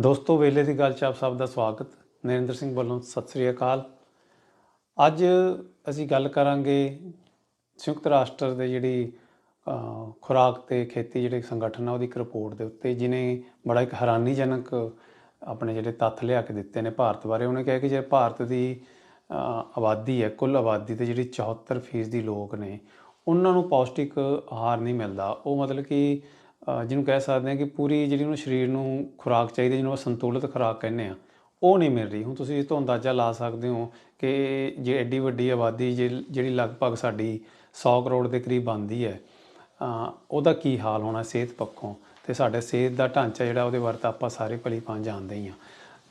ਦੋਸਤੋ, ਵੇਲੇ ਦੀ ਗੱਲ 'ਚ ਆਪ ਸਭ ਦਾ ਸਵਾਗਤ। ਨਰਿੰਦਰ ਸਿੰਘ ਵੱਲੋਂ ਸਤਿ ਸ੍ਰੀ ਅਕਾਲ। ਅੱਜ ਅਸੀਂ ਗੱਲ ਕਰਾਂਗੇ ਸੰਯੁਕਤ ਰਾਸ਼ਟਰ ਦੇ ਜਿਹੜੀ ਖੁਰਾਕ ਤੇ ਖੇਤੀ ਜਿਹੜੇ ਸੰਗਠਨ ਆ, ਉਹਦੀ ਇੱਕ ਰਿਪੋਰਟ ਦੇ ਉੱਤੇ ਜਿਨੇ ਬੜਾ ਇੱਕ ਹੈਰਾਨੀਜਨਕ, ਆਪਣੇ ਜਿਹੜੇ ਤੱਥ ਲਿਆ ਕੇ ਦਿੱਤੇ ਨੇ ਭਾਰਤ ਬਾਰੇ। ਉਹਨੇ ਕਿਹਾ ਕਿ ਜੇ ਭਾਰਤ ਦੀ ਆਬਾਦੀ ਹੈ, ਕੁੱਲ ਆਬਾਦੀ ਤੇ ਜਿਹੜੀ 74% ਦੀ ਲੋਕ ਨੇ, ਉਹਨਾਂ ਨੂੰ ਪੌਸ਼ਟਿਕ ਆਹਾਰ ਨਹੀਂ ਮਿਲਦਾ। ਉਹ ਮਤਲਬ ਕਿ ਜਿਹਨੂੰ ਕਹਿ ਸਕਦੇ ਹਾਂ ਕਿ ਪੂਰੀ ਜਿਹੜੀ ਉਹਨੂੰ ਸਰੀਰ ਨੂੰ ਖੁਰਾਕ ਚਾਹੀਦੀ ਜਿਹਨੂੰ ਆਪਾਂ ਸੰਤੁਲਿਤ ਖੁਰਾਕ ਕਹਿੰਦੇ ਆ ਉਹ ਨਹੀਂ ਮਿਲ ਰਹੀ। ਹੁਣ ਤੁਸੀਂ ਇਸ ਤੋਂ ਅੰਦਾਜ਼ਾ ਲਾ ਸਕਦੇ ਹੋ ਕਿ ਜੇ ਐਡੀ ਵੱਡੀ ਆਬਾਦੀ ਜੇ- ਜਿਹੜੀ ਲਗਭਗ ਸਾਡੀ 100 ਕਰੋੜ ਦੇ ਕਰੀਬ ਬਣਦੀ ਹੈ ਉਹਦਾ ਕੀ ਹਾਲ ਹੋਣਾ ਸਿਹਤ ਪੱਖੋਂ? ਤੇ ਸਾਡੇ ਸਿਹਤ ਦਾ ਢਾਂਚਾ ਜਿਹੜਾ ਉਹਦੇ ਵਰਤ ਆਪਾਂ ਸਾਰੇ ਭਲੀ ਭਾਂ ਜਾਣਦੇ ਹੀ ਆ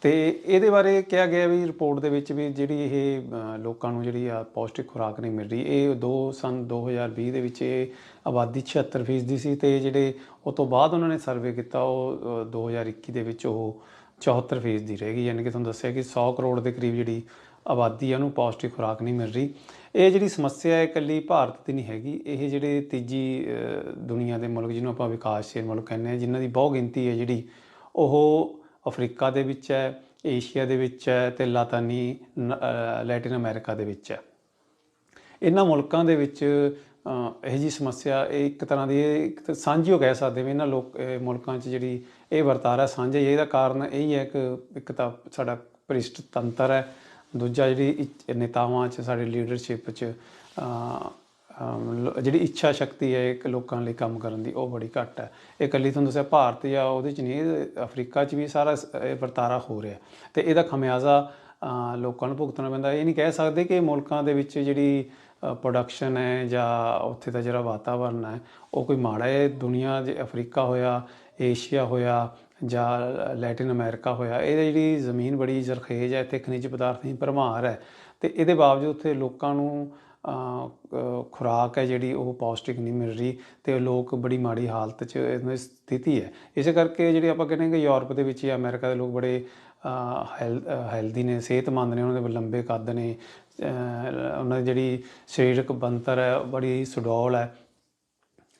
ਤੇ ਇਹਦੇ ਬਾਰੇ ਕਿਹਾ ਗਿਆ ਵੀ ਰਿਪੋਰਟ ਦੇ ਵਿੱਚ ਵੀ ਜਿਹੜੀ ਇਹ ਲੋਕਾਂ ਨੂੰ ਜਿਹੜੀ ਆ ਪੌਸ਼ਟਿਕ ਖੁਰਾਕ ਨਹੀਂ ਮਿਲ ਰਹੀ। ਇਹ ਦੋ ਸਨ 2020 ਦੇ ਵਿੱਚ ਇਹ ਆਬਾਦੀ 76% ਦੀ ਸੀ ਤੇ ਜਿਹੜੇ ਉਹ ਤੋਂ ਬਾਅਦ ਉਹਨਾਂ ਨੇ ਸਰਵੇ ਕੀਤਾ ਉਹ ਅਹ, 2021 ਦੇ ਵਿੱਚ ਉਹ 74% ਦੀ ਰਹਿ ਗਈ। ਯਾਨੀ ਕਿ ਤੁਹਾਨੂੰ ਦੱਸਿਆ ਕਿ 100 ਕਰੋੜ ਦੇ ਕਰੀਬ ਜਿਹੜੀ ਆਬਾਦੀ ਆ ਉਹਨੂੰ ਪੌਸ਼ਟਿਕ ਖੁਰਾਕ ਨਹੀਂ ਮਿਲ ਰਹੀ। ਇਹ ਜਿਹੜੀ ਸਮੱਸਿਆ ਹੈ ਇਕੱਲੀ ਭਾਰਤ ਦੀ ਨਹੀਂ ਹੈਗੀ। ਇਹ ਜਿਹੜੇ ਤੀਜੀ ਦੁਨੀਆ ਦੇ ਮੁਲਕ ਜਿਹਨੂੰ ਆਪਾਂ ਵਿਕਾਸਸ਼ੀਲ ਮੁਲਕ ਕਹਿੰਦੇ ਆ ਜਿਨ੍ਹਾਂ ਦੀ ਬਹੁ ਗਿਣਤੀ ਹੈ ਜਿਹੜੀ ਉਹ ਅਫਰੀਕਾ ਦੇ ਵਿੱਚ ਹੈ ਏਸ਼ੀਆ ਦੇ ਵਿੱਚ ਹੈ ਤੇ ਲਾਤਾਨੀ ਨ- ਲੈਟਿਨ ਅਮਰੀਕਾ ਦੇ ਵਿੱਚ ਹੈ। ਇਹਨਾਂ ਮੁਲਕਾਂ ਦੇ ਵਿੱਚ ਅਹ, ਇਹ ਜੀ ਸਮੱਸਿਆ ਇਹ ਇੱਕ ਤਰ੍ਹਾਂ ਦੀ ਇਹ ਇੱਕ ਤਾਂ ਸਾਂਝੀ ਹੋ ਕਹਿ ਸਕਦੇ ਵੀ ਇਹਨਾਂ ਲੋਕ ਮੁਲਕਾਂ 'ਚ ਜਿਹੜੀ ਇਹ ਵਰਤਾਰਾ ਸਾਂਝਾ ਇਹਦਾ ਕਾਰਨ ਇਹ ਹੀ ਹੈ ਕਿ ਇੱਕ ਤਾਂ ਸਾਡਾ ਭ੍ਰਿਸ਼ਟ ਤੰਤਰ ਹੈ ਦੂਜਾ ਜਿਹੜੀ ਨੇਤਾਵਾਂ 'ਚ ਸਾਡੇ ਲੀਡਰਸ਼ਿਪ 'ਚ ਜਿਹੜੀ ਇੱਛਾ ਸ਼ਕਤੀ ਹੈ ਇੱਕ ਲੋਕਾਂ ਲਈ ਕੰਮ ਕਰਨ ਦੀ, ਉਹ ਬੜੀ ਘੱਟ ਹੈ। ਇਹ ਇਕੱਲੀ ਤੁਹਾਨੂੰ ਦੱਸਿਆ ਭਾਰਤ ਜਾਂ ਉਹਦੇ 'ਚ ਨਹੀਂ ਅਫਰੀਕਾ 'ਚ ਵੀ ਸਾਰਾ ਇਹ ਵਰਤਾਰਾ ਹੋ ਰਿਹਾ ਤੇ ਇਹਦਾ ਖਮਿਆਜ਼ਾ ਲੋਕਾਂ ਨੂੰ ਭੁਗਤਣਾ ਪੈਂਦਾ। ਇਹ ਨਹੀਂ ਕਹਿ ਸਕਦੇ ਕਿ ਮੁਲਕਾਂ ਦੇ ਵਿੱਚ ਜਿਹੜੀ ਪ੍ਰੋਡਕਸ਼ਨ ਹੈ ਜਾਂ ਉੱਥੇ ਦਾ ਜਿਹੜਾ ਵਾਤਾਵਰਨ ਹੈ, ਉਹ ਕੋਈ ਮਾੜਾ ਹੈ। ਦੁਨੀਆ ਜੇ ਅਫਰੀਕਾ ਹੋਇਆ, ਏਸ਼ੀਆ ਹੋਇਆ ਜਾਂ ਲੈਟਿਨ ਅਮਰੀਕਾ ਹੋਇਆ ਇਹ ਜਿਹੜੀ ਜ਼ਮੀਨ ਬੜੀ ਜ਼ਰਖੇਜ਼ ਹੈ, ਇੱਥੇ ਖਣਿਜ ਪਦਾਰਥ ਦੀ ਭਰਮਾਰ ਹੈ। ਤੇ ਇਹਦੇ ਬਾਵਜੂਦ ਉੱਥੇ ਲੋਕਾਂ ਨੂੰ ਖੁਰਾਕ ਹੈ ਜਿਹੜੀ ਉਹ ਪੌਸ਼ਟਿਕ ਨਹੀਂ ਮਿਲ ਰਹੀ ਤੇ ਲੋਕ ਬੜੀ ਮਾੜੀ ਹਾਲਤ 'ਚ ਇਹਨਾਂ ਦੀ ਸਥਿਤੀ ਹੈ। ਇਸੇ ਕਰਕੇ ਜਿਹੜੇ ਆਪਾਂ ਕਹਿੰਦੇ ਹਾਂ ਕਿ ਯੂਰਪ ਦੇ ਵਿੱਚ ਜਾਂ ਅਮਰੀਕਾ ਦੇ ਲੋਕ ਬੜੇ ਹੈਲਦੀ ਨੇ, ਸਿਹਤਮੰਦ ਨੇ, ਉਹਨਾਂ ਦੇ ਲੰਬੇ ਕੱਦ ਨੇ ਉਹਨਾਂ ਦੀ ਜਿਹੜੀ ਸਰੀਰਕ ਬਣਤਰ ਹੈ ਬੜੀ ਸੁਡੌਲ ਹੈ।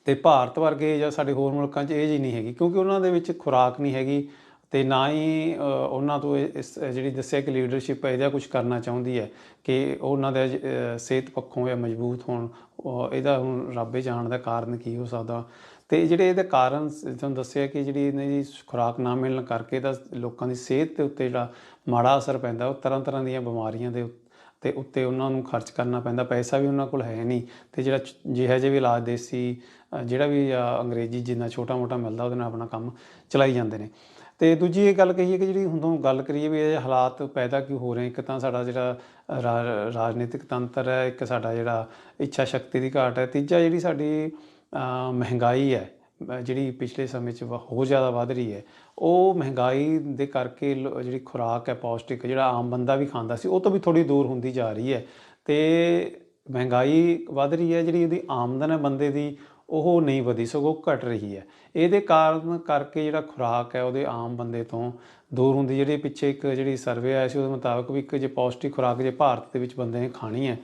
ਤੇ ਭਾਰਤ ਵਰਗੇ ਜਾਂ ਸਾਡੇ ਹੋਰ ਮੁਲਕਾਂ 'ਚ ਇਹ ਜੀ ਨਹੀਂ ਹੈਗੀ ਕਿਉਂਕਿ ਉਹਨਾਂ ਦੇ ਵਿੱਚ ਖੁਰਾਕ ਨਹੀਂ ਹੈਗੀ। ਤੇ ਨਾ ਹੀ ਉਹਨਾਂ ਤੋਂ ਇਹ- ਇਸ ਜਿਹੜੀ ਦੱਸਿਆ ਕਿ ਲੀਡਰਸ਼ਿਪ ਹੈ ਇਹਦਾ ਕੁਝ ਕਰਨਾ ਚਾਹੁੰਦੀ ਹੈ ਕਿ ਉਹਨਾਂ ਦੇ ਅ, ਸਿਹਤ ਪੱਖੋਂ ਇਹ ਮਜ਼ਬੂਤ ਹੋਣ ਇਹਦਾ ਹੁਣ ਰੱਬੇ ਜਾਣ ਦਾ ਕਾਰਨ ਕੀ ਹੋ ਸਕਦਾ। ਤੇ ਜਿਹੜੇ ਇਹਦੇ ਕਾਰਨ ਤੁਹਾਨੂੰ ਦੱਸਿਆ ਕਿ ਜਿਹੜੀ ਇਹਨਾਂ ਦੀ ਖੁਰਾਕ ਨਾ ਮਿਲਣ ਕਰਕੇ ਤਾਂ ਲੋਕਾਂ ਦੀ ਸਿਹਤ ਦੇ ਉੱਤੇ ਜਿਹੜਾ ਮਾੜਾ ਅਸਰ ਪੈਂਦਾ ਉਹ ਤਰ੍ਹਾਂ ਤਰ੍ਹਾਂ ਦੀਆਂ ਬਿਮਾਰੀਆਂ ਦੇ ਉੱਤੇ ਤੇ ਉੱਤੇ ਉਹਨਾਂ ਨੂੰ ਖਰਚ ਕਰਨਾ ਪੈਂਦਾ ਪੈਸਾ ਵੀ ਉਹਨਾਂ ਕੋਲ ਹੈ ਨਹੀਂ। ਤੇ ਜਿਹੜਾ ਚ- ਜਿਹੋ ਜਿਹੇ ਵੀ ਇਲਾਜ ਦੇਸੀ ਜਿਹੜਾ ਵੀ ਅੰਗਰੇਜ਼ੀ ਜਿੰਨਾ ਛੋਟਾ ਮੋਟਾ ਮਿਲਦਾ ਉਹਦੇ ਨਾਲ ਆਪਣਾ ਕੰਮ ਚਲਾਈ ਜਾਂਦੇ ਨੇ। ਤੇ ਦੂਜੀ ਇਹ ਗੱਲ ਕਹੀਏ ਕਿ ਜਿਹੜੀ ਹੁਣ ਗੱਲ ਕਰੀਏ ਵੀ ਇਹ ਹਾਲਾਤ ਪੈਦਾ ਕਿਉਂ ਹੋ ਰਹੇ, ਇੱਕ ਤਾਂ ਸਾਡਾ ਜਿਹੜਾ ਰਾਜਨੀਤਿਕ ਤੰਤਰ ਹੈ, ਇੱਕ ਸਾਡਾ ਜਿਹੜਾ ਇੱਛਾ ਸ਼ਕਤੀ ਦੀ ਘਾਟ ਹੈ, ਤੀਜਾ ਜਿਹੜੀ ਸਾਡੀ ਮਹਿੰਗਾਈ ਹੈ ਜਿਹੜੀ ਪਿਛਲੇ ਸਮੇਂ 'ਚ ਵ- ਹੋਰ ਜ਼ਿਆਦਾ ਵੱਧ ਰਹੀ ਹੈ, ਉਹ ਮਹਿੰਗਾਈ ਦੇ ਕਰਕੇ ਲੋ- ਜਿਹੜੀ ਖੁਰਾਕ ਹੈ, ਪੌਸ਼ਟਿਕ, ਜਿਹੜਾ ਆਮ ਬੰਦਾ ਵੀ ਖਾਂਦਾ ਸੀ, ਉਹ ਤੋਂ ਵੀ ਥੋੜੀ ਦੂਰ ਹੁੰਦੀ ਜਾ ਰਹੀ ਹੈ ਤੇ ਮਹਿੰਗਾਈ ਵੱਧ ਰਹੀ ਹੈ, ਜਿਹੜੀ ਉਹਦੀ ਆਮਦਨ ਹੈ ਬੰਦੇ ਦੀ ਉਹ ਨਹੀਂ ਵਧੀ, ਸਗੋਂ ਘਟ ਰਹੀ ਹੈ। ਇਹਦੇ ਕਾਰਨ ਕਰਕੇ ਜਿਹੜਾ ਖੁਰਾਕ ਹੈ, ਉਹਦੇ ਆਮ ਬੰਦੇ ਤੋਂ ਦੂਰ ਹੁੰਦੀ ਜਿਹੜੀ ਪਿੱਛੇ ਇੱਕ ਜਿਹੜੀ ਸਰਵੇ ਆਇਆ ਸੀ, ਉਹਦੇ ਮੁਤਾਬਕ ਵੀ ਇੱਕ ਜੇ ਪੌਸ਼ਟਿਕ ਖੁਰਾਕ ਜੇ ਭਾਰਤ ਦੇ ਵਿੱਚ ਬੰਦੇ ਨੇ ਖਾਣੀ ਹੈ,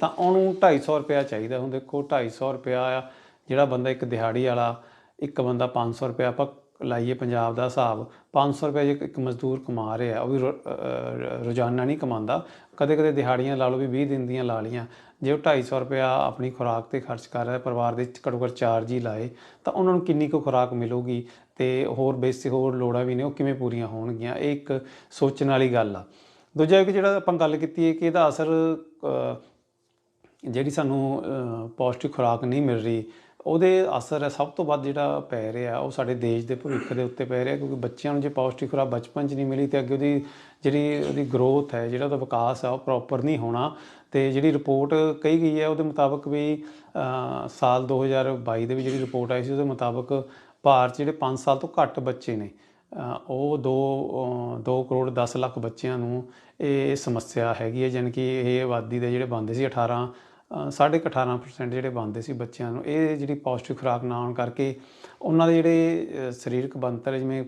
ਤਾਂ ਉਹਨੂੰ 250 ਰੁਪਇਆ ਚਾਹੀਦਾ। ਹੁਣ ਦੇਖੋ 250 ਰੁਪਇਆ ਆ, ਜਿਹੜਾ ਬੰਦਾ ਇੱਕ ਦਿਹਾੜੀ ਵਾਲਾ, ਇੱਕ ਬੰਦਾ 500 ਰੁਪਇਆ ਆਪਾਂ ਲਾਈਏ ਪੰਜਾਬ ਦਾ ਹਿਸਾਬ 500 ਰੁਪਏ ਜੇ ਇੱਕ ਮਜ਼ਦੂਰ ਕਮਾ ਰਿਹਾ, ਉਹ ਵੀ ਰੋ- ਰੋਜ਼ਾਨਾ ਨਹੀਂ ਕਮਾਉਂਦਾ। ਕਦੇ ਕਦੇ ਦਿਹਾੜੀਆਂ ਲਾ ਲਓ ਵੀ 20 ਦਿਨ ਦੀਆਂ ਲਾ ਲੀਆਂ ਜੇ ਉਹ 250 ਰੁਪਇਆ ਆਪਣੀ ਖੁਰਾਕ ਤੇ ਖਰਚ ਕਰ ਰਿਹਾ ਪਰਿਵਾਰ ਦੇ ਘੱਟੋ ਘੱਟ ਚਾਰ ਜੀ ਲਾਏ ਤਾਂ ਉਹਨਾਂ ਨੂੰ ਕਿੰਨੀ ਕੁ ਖੁਰਾਕ ਮਿਲੂਗੀ ਤੇ ਹੋਰ ਬੇਸਿਕ ਹੋਰ ਲੋੜਾਂ ਵੀ ਨੇ ਉਹ ਕਿਵੇਂ ਪੂਰੀਆਂ ਹੋਣਗੀਆਂ? ਇਹ ਇੱਕ ਸੋਚਣ ਵਾਲੀ ਗੱਲ ਆ। ਦੂਜਾ ਕਿ ਜਿਹੜਾ ਆਪਾਂ ਗੱਲ ਕੀਤੀ ਹੈ ਕਿ ਇਹਦਾ ਅਸਰ ਜਿਹੜੀ ਸਾਨੂੰ ਅਹ, ਪੌਸ਼ਟਿਕ ਖੁਰਾਕ ਨਹੀਂ ਮਿਲ ਰਹੀ ਉਹਦੇ ਅਸਰ ਹੈ ਸਭ ਤੋਂ ਵੱਧ ਜਿਹੜਾ ਪੈ ਰਿਹਾ ਉਹ ਸਾਡੇ ਦੇਸ਼ ਦੇ ਭਵਿੱਖ ਦੇ ਉੱਤੇ ਪੈ ਰਿਹਾ ਕਿਉਂਕਿ ਬੱਚਿਆਂ ਨੂੰ ਜੇ ਪੌਸ਼ਟਿਕ ਖੁਰਾਕ ਬਚਪਨ 'ਚ ਨਹੀਂ ਮਿਲੀ ਤੇ ਅੱਗੇ ਉਹਦੀ ਜਿਹੜੀ ਉਹਦੀ ਗਰੋਥ ਹੈ ਜਿਹੜਾ ਉਹਦਾ ਵਿਕਾਸ ਹੈ ਉਹ ਪ੍ਰੋਪਰ ਨਹੀਂ ਹੋਣਾ। ਤੇ ਜਿਹੜੀ ਰਿਪੋਰਟ ਕਹੀ ਗਈ ਹੈ ਉਹਦੇ ਮੁਤਾਬਕ ਵੀ ਅਹ, ਸਾਲ 2022 ਦੇ ਵਿੱਚ ਜਿਹੜੀ ਰਿਪੋਰਟ ਆਈ ਸੀ ਉਹਦੇ ਮੁਤਾਬਕ ਭਾਰਤ 'ਚ ਜਿਹੜੇ 5 ਸਾਲ ਤੋਂ ਘੱਟ ਬੱਚੇ ਨੇ ਉਹ 2 2 ਕਰੋੜ 10 ਲੱਖ ਬੱਚਿਆਂ ਨੂੰ ਇਹ ਸਮੱਸਿਆ ਹੈਗੀ ਹੈ ਜਾਣੀ ਕਿ ਇਹ ਆਬਾਦੀ ਦੇ ਜਿਹੜੇ ਬੰਦੇ ਸੀ 18 ਅ, ਸਾਢੇ ਕੁ 18% ਜਿਹੜੇ ਬੰਦੇ ਸੀ ਬੱਚਿਆਂ ਨੂੰ ਇਹ ਜਿਹੜੀ ਪੌਸ਼ਟਿਕ ਖੁਰਾਕ ਨਾ ਆਉਣ ਕਰਕੇ ਉਹਨਾਂ ਦੇ ਜਿਹੜੇ ਸਰੀਰਕ ਬਣਤਰ ਜਿਵੇਂ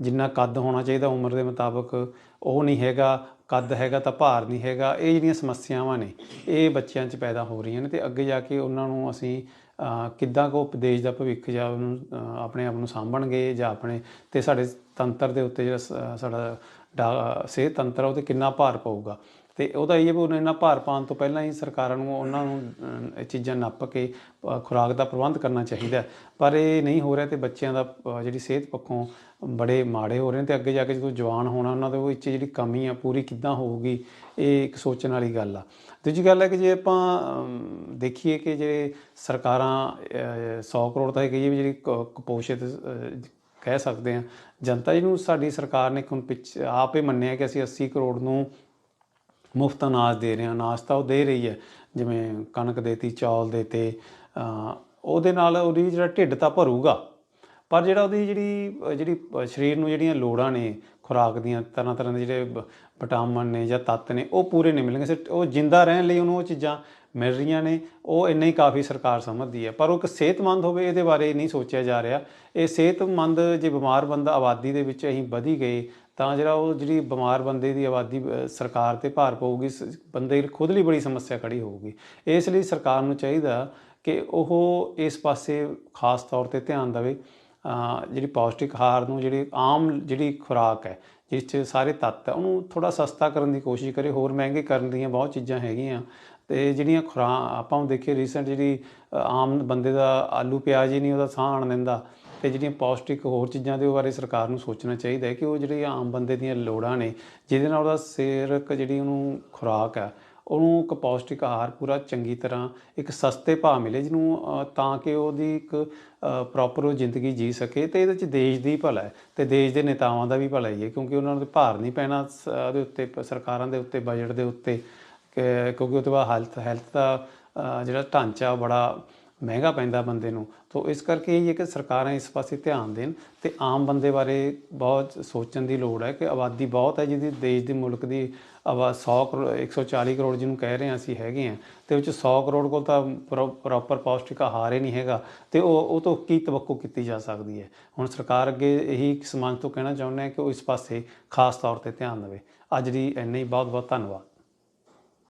ਜਿੰਨਾ ਕੱਦ ਹੋਣਾ ਚਾਹੀਦਾ ਉਮਰ ਦੇ ਮੁਤਾਬਕ ਉਹ ਨਹੀਂ ਹੈਗਾ ਕੱਦ ਹੈਗਾ ਤਾਂ ਭਾਰ ਨਹੀਂ ਹੈਗਾ ਇਹ ਜਿਹੜੀਆਂ ਸਮੱਸਿਆਵਾਂ ਨੇ ਇਹ ਬੱਚਿਆਂ 'ਚ ਪੈਦਾ ਹੋ ਰਹੀਆਂ ਨੇ ਤੇ ਅੱਗੇ ਜਾ ਕੇ ਉਹਨਾਂ ਨੂੰ ਅਸੀਂ ਕਿੱਦਾਂ ਕੋ ਦੇਸ਼ ਦਾ ਭਵਿੱਖ ਜਾਂ ਉਹਨੂੰ ਆਪਣੇ ਆਪ ਨੂੰ ਸਾਂਭਣਗੇ ਜਾਂ ਆਪਣੇ ਤੇ ਸਾਡੇ ਤੰਤਰ ਦੇ ਉੱਤੇ ਜਿਹੜਾ ਸਾਡਾ ਡਾ- ਸਿਹਤ ਤੰਤਰ ਆ ਉਹ ਤੇ ਕਿੰਨਾ ਭਾਰ ਪਊਗਾ। ਤੇ ਉਹਦਾ ਇਹ ਹੈ ਵੀ ਉਹਨਾਂ ਭਾਰ ਪਾਉਣ ਤੋਂ ਪਹਿਲਾਂ ਹੀ ਸਰਕਾਰਾਂ ਨੂੰ ਉਹਨਾਂ ਨੂੰ ਇਹ ਚੀਜ਼ਾਂ ਨੱਪ ਕੇ ਖੁਰਾਕ ਦਾ ਪ੍ਰਬੰਧ ਕਰਨਾ ਚਾਹੀਦਾ ਪਰ ਇਹ ਨਹੀਂ ਹੋ ਰਿਹਾ ਤੇ ਬੱਚਿਆਂ ਦਾ ਜਿਹੜੀ ਸਿਹਤ ਪੱਖੋਂ ਬੜੇ ਮਾੜੇ ਹੋ ਰਹੇ ਨੇ ਤੇ ਅੱਗੇ ਜਾ ਕੇ ਜਦੋਂ ਜਵਾਨ ਹੋਣਾ ਉਹਨਾਂ ਦੇ ਉਹ ਵਿੱਚ ਜਿਹੜੀ ਕਮੀ ਆ ਪੂਰੀ ਕਿੱਦਾਂ ਹੋਊਗੀ ਇਹ ਇੱਕ ਸੋਚਣ ਵਾਲੀ ਗੱਲ ਆ। ਦੂਜੀ ਗੱਲ ਹੈ ਕਿ ਜੇ ਆਪਾਂ ਦੇਖੀਏ ਕਿ ਜੇ ਸਰਕਾਰਾਂ ਅਹ, 100 ਕਰੋੜ ਤਾਂ ਇਹ ਕਹੀਏ ਵੀ ਜਿਹੜੀ ਕ- ਕੁਪੋਸ਼ਿਤ ਕਹਿ ਸਕਦੇ ਆ ਜਨਤਾ ਜਿਹਨੂੰ ਸਾਡੀ ਸਰਕਾਰ ਨੇ ਹੁਣ ਪਿੱਛੇ ਆਪੇ ਮੰਨਿਆ ਕਿ ਅਸੀਂ 80 ਕਰੋੜ ਨੂੰ ਮੁਫਤ ਅਨਾਜ ਦੇ ਰਹੇ ਹਾਂ, ਅਨਾਜ ਤਾਂ ਉਹ ਦੇ ਰਹੀ ਹੈ, ਜਿਵੇਂ ਕਣਕ ਦੇਤੀ ਚੌਲ ਦੇਤੇ ਅਹ, ਉਹਦੇ ਨਾਲ ਉਹਦੀ ਜਿਹੜਾ ਢਿੱਡ ਤਾਂ ਭਰੂਗਾ, ਪਰ ਜਿਹੜਾ ਉਹਦੀ ਜਿਹੜੀ ਜਿਹੜੀ ਸਰੀਰ ਨੂੰ ਜਿਹੜੀਆਂ ਲੋੜਾਂ ਨੇ, ਖੁਰਾਕ ਦੀਆਂ ਤਰ੍ਹਾਂ ਤਰ੍ਹਾਂ ਦੇ ਜਿਹੜੇ ਬ- ਵਿਟਾਮਿਨ ਨੇ ਜਾਂ ਤੱਤ ਨੇ, ਉਹ ਪੂਰੇ ਨਹੀਂ ਮਿਲਣਗੇ, ਸਿਰਫ ਉਹ ਜਿੰਦਾ ਰਹਿਣ ਲਈ ਉਹਨੂੰ ਉਹ ਚੀਜ਼ਾਂ ਮਿਲ ਰਹੀਆਂ ਨੇ, ਉਹ ਇੰਨਾ ਹੀ ਕਾਫੀ ਸਰਕਾਰ ਸਮਝਦੀ ਹੈ। ਪਰ ਉਹ ਇੱਕ ਸਿਹਤਮੰਦ ਹੋਵੇ, ਇਹਦੇ ਬਾਰੇ ਨਹੀਂ ਸੋਚਿਆ ਜਾ ਰਿਹਾ। ਇਹ ਸਿਹਤਮੰਦ ਜੇ ਬਿਮਾਰ ਬੰਦਾ ਆਬਾਦੀ ਦੇ ਵਿੱਚ ਅਸੀਂ ਵਧੀ ਗਏ, ਤਾਂ ਜਿਹੜਾ ਉਹ ਜਿਹੜੀ ਬਿਮਾਰ ਬੰਦੇ ਦੀ ਆਬਾਦੀ ਸਰਕਾਰ ਤੇ ਭਾਰ ਪਊਗੀ, ਸ- ਬੰਦੇ ਦੀ ਖੁਦ ਲਈ ਬੜੀ ਸਮੱਸਿਆ ਖੜੀ ਹੋਊਗੀ। ਇਸ ਲਈ ਸਰਕਾਰ ਨੂੰ ਚਾਹੀਦਾ ਕਿ ਉਹ ਇਸ ਪਾਸੇ ਖਾਸ ਤੌਰ ਤੇ ਧਿਆਨ ਦੇਵੇ। ਜਿਹੜੀ ਪੌਸ਼ਟਿਕ ਆਹਾਰ ਨੂੰ ਜਿਹੜੀ ਆਮ ਜਿਹੜੀ ਖੁਰਾਕ ਹੈ, ਜਿਸ 'ਚ ਸਾਰੇ ਤੱਤ ਹੈ, ਉਹਨੂੰ ਥੋੜਾ ਸਸਤਾ ਕਰਨ ਦੀ ਕੋਸ਼ਿਸ਼ ਕਰੇ। ਹੋਰ ਮਹਿੰਗੇ ਕਰਨ ਦੀਆਂ ਬਹੁਤ ਚੀਜ਼ਾਂ ਹੈਗੀਆਂ। ਤੇ ਜਿਹੜੀਆਂ ਖੁਰਾ ਆਪਾਂ ਨੂੰ ਦੇਖੀਏ ਰੀਸੈਂਟ ਜਿਹੜੀ ਆਮ ਬੰਦੇ ਦਾ ਆਲੂ ਪਿਆਜ਼ ਹੀ ਨਹੀਂ ਉਹਦਾ ਸਾਹ ਆਣ ਦਿੰਦਾ ਤੇ ਜਿਹੜੀਆਂ ਪੌਸ਼ਟਿਕ ਹੋਰ ਚੀਜ਼ਾਂ ਦੇ ਬਾਰੇ ਸਰਕਾਰ ਨੂੰ ਸੋਚਣਾ ਚਾਹੀਦਾ ਹੈ ਕਿ ਉਹ ਜਿਹੜੀ ਆਮ ਬੰਦੇ ਦੀਆਂ ਲੋੜਾਂ ਨੇ, ਜਿਹਦੇ ਨਾਲ ਉਹਦਾ ਸਿਰਕ ਜਿਹੜੀ ਉਹਨੂੰ ਖੁਰਾਕ ਹੈ, ਉਹਨੂੰ ਇੱਕ ਪੌਸ਼ਟਿਕ ਆਹਾਰ ਪੂਰਾ ਚੰਗੀ ਤਰ੍ਹਾਂ ਇੱਕ ਸਸਤੇ ਭਾਅ ਮਿਲੇ, ਜਿਹਨੂੰ ਤਾਂ ਕਿ ਉਹਦੀ ਇੱਕ ਪ੍ਰੋਪਰ ਉਹ ਜ਼ਿੰਦਗੀ ਜੀ ਸਕੇ ਤੇ ਇਹਦੇ ਚ ਦੇਸ਼ ਦੀ ਭਲਾ ਹੈ ਤੇ ਦੇਸ਼ ਦੇ ਨੇਤਾਵਾਂ ਦਾ ਵੀ ਭਲਾ ਹੀ ਹੈ ਕਿਉਂਕਿ ਉਹਨਾਂ ਨੂੰ ਭਾਰ ਨਹੀਂ ਪੈਣਾ ਸ- ਉਹਦੇ ਉੱਤੇ ਸਰਕਾਰਾਂ ਦੇ ਉੱਤੇ ਬਜਟ ਦੇ ਉੱਤੇ। ਕਿਉਂਕਿ ਉਹ ਤੋਂ ਬਾਅਦ ਹੈਲਥ ਹੈਲਥ ਦਾ ਜਿਹੜਾ ਢਾਂਚਾ ਉਹ ਬੜਾ ਮਹਿੰਗਾ ਪੈਂਦਾ ਬੰਦੇ ਨੂੰ। ਤੋਂ ਇਸ ਕਰਕੇ ਇਹ ਹੈ ਕਿ ਸਰਕਾਰਾਂ ਇਸ ਪਾਸੇ ਧਿਆਨ ਦੇਣ ਤੇ ਆਮ ਬੰਦੇ ਬਾਰੇ ਬਹੁਤ ਸੋਚਣ ਦੀ ਲੋੜ ਹੈ ਕਿ ਆਬਾਦੀ ਬਹੁਤ ਹੈ ਜਿਹਦੀ ਦੇਸ਼ ਦੇ ਮੁਲਕ ਦੀ ਆਵਾ 100 ਕਰੋੜ 140 ਕਰੋੜ ਜਿਹਨੂੰ ਕਹਿ ਰਹੇ ਹਾਂ ਅਸੀਂ ਹੈਗੇ ਆ ਤੇ ਉਹ ਚ 100 ਕਰੋੜ ਕੋਲ ਤਾਂ ਪ੍ਰੋਪਰ ਪੌਸ਼ਟਿਕ ਆਹਾਰ ਹੀ ਨਹੀਂ ਹੈਗਾ, ਤੇ ਉਹ ਉਹ ਤੋਂ ਕੀ ਤਵੱਕੂ ਕੀਤੀ ਜਾ ਸਕਦੀ ਹੈ? ਹੁਣ ਸਰਕਾਰ ਅੱਗੇ ਇਹੀ ਸਮਾਜ ਤੋਂ ਕਹਿਣਾ ਚਾਹੁੰਦੇ ਹਾਂ ਕਿ ਉਹ ਇਸ ਪਾਸੇ ਖਾਸ ਤੌਰ ਤੇ ਧਿਆਨ ਦੇਵੇ। ਅੱਜ ਦੀ ਇੰਨਾ ਹੀ ਬਹੁਤ ਬਹੁਤ ਧੰਨਵਾਦ।